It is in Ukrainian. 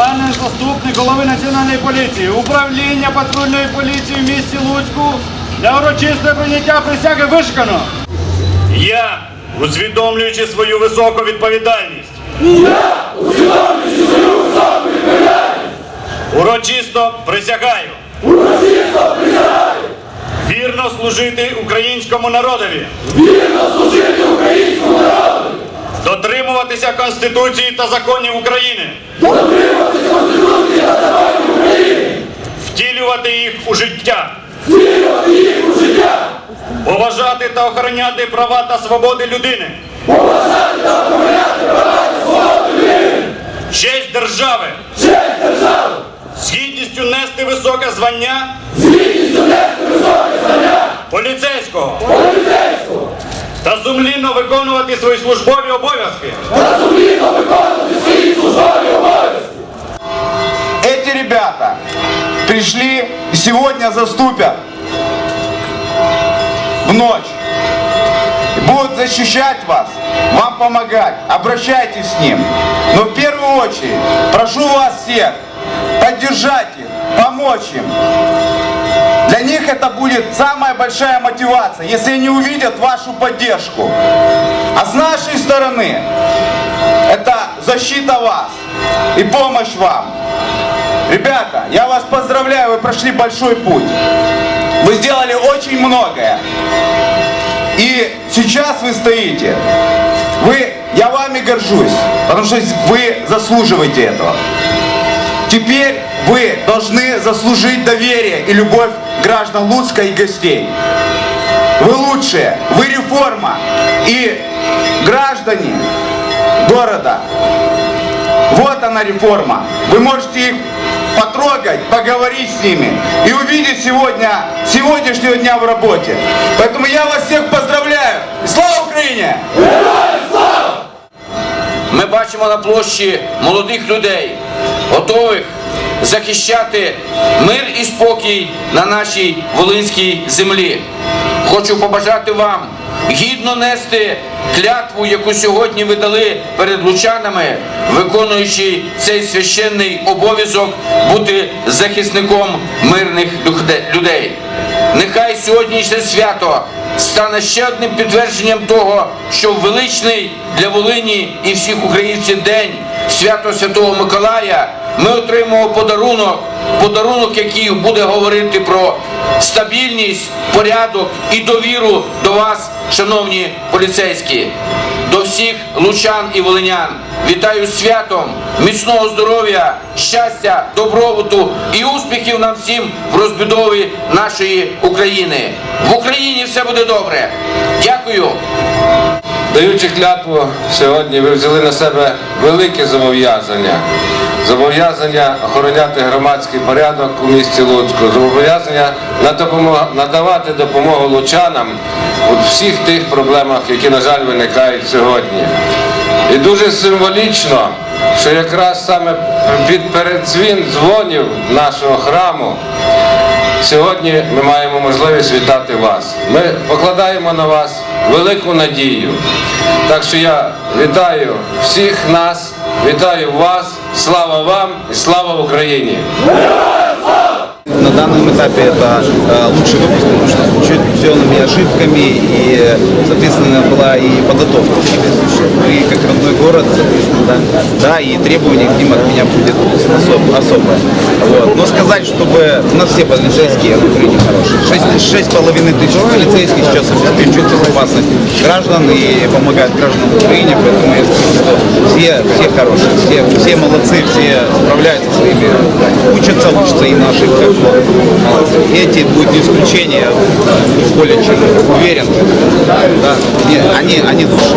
Главний заступник голови Національної поліції, управління патрульної поліції в місті Луцьку для урочистого прийняття присяги вишикано. Я, усвідомлюючи свою високу відповідальність. Я, усвідомлюючи свою високу відповідальність. Урочисто присягаю. Урочисто присягаю. Вірно служити українському народові. Дотримуватися Конституції та законів України. Дотримуватися Конституції та законів України. Втілювати їх у життя. Втілювати їх у життя. Поважати та охороняти права та свободи людини. Поважати та охороняти права та свободи людини. Честь держави. Честь держави. З гідністю нести високе звання. Та сумлінно виконувати свої службові обов'язки. Эти ребята пришли и сегодня заступят в ночь. И Будут защищать вас, вам помогать. Обращайтесь с ним. Но в первую очередь прошу вас всех поддержать их, помочь им. Для них это будет самая большая мотивация, если они увидят вашу поддержку. А с нашей стороны это защита вас и помощь вам. Ребята, я вас поздравляю, вы прошли большой путь. Вы сделали очень многое. И сейчас вы стоите. Вы, я вами горжусь, потому что вы заслуживаете этого. Теперь вы должны заслужить доверие и любовь граждан Луцка и гостей. Вы лучшие, вы реформа. И граждане города, вот она реформа. Вы можете их потрогать, поговорить с ними и увидеть сегодня, сегодняшнего дня в работе. Поэтому я вас всех поздравляю. И слава Украине! Ми бачимо на площі молодих людей, готових захищати мир і спокій на нашій волинській землі. Хочу побажати вам гідно нести клятву, яку сьогодні ви дали перед лучанами, виконуючи цей священний обов'язок бути захисником мирних людей. Нехай сьогоднішнє свято стане ще одним підтвердженням того, що величний для Волині і всіх українців день свято Святого Миколая ми отримаємо подарунок, подарунок, який буде говорити про стабільність, порядок і довіру до вас, шановні поліцейські, до всіх лучан і волинян. Вітаю святом, міцного здоров'я, щастя, добробуту і успіхів нам всім в розбудові нашої України. В Україні все буде добре. Дякую. Даючи клятву, сьогодні ви взяли на себе велике зобов'язання. Зобов'язання охороняти громадський порядок у місті Луцьку, зобов'язання надавати допомогу лучанам у всіх тих проблемах, які, на жаль, виникають сьогодні. І дуже символічно, що якраз саме під передзвін дзвонів нашого храму Сьогодні ми маємо можливість вітати вас. Ми покладаємо на вас велику надію. Так що я вітаю всіх нас, вітаю вас, слава вам і слава Україні! На данном этапе это э, лучший выпуск, потому что с учетными ошибками и, соответственно, была и подготовка соответствующая. Ну как родной город, соответственно, да, да и требования к ним от меня будет особ- особое. Вот. Но сказать, чтобы у нас все полицейские в Украине хорошие. Шесть, половиной тысяч полицейских сейчас обеспечивают безопасность граждан и помогают гражданам Украине, поэтому я все, хорошие, все, все молодцы, все справляются своими, учатся, учатся и на ошибках. Молодцы. И эти будет не исключение, более чем уверен. Да, не, они, они лучше.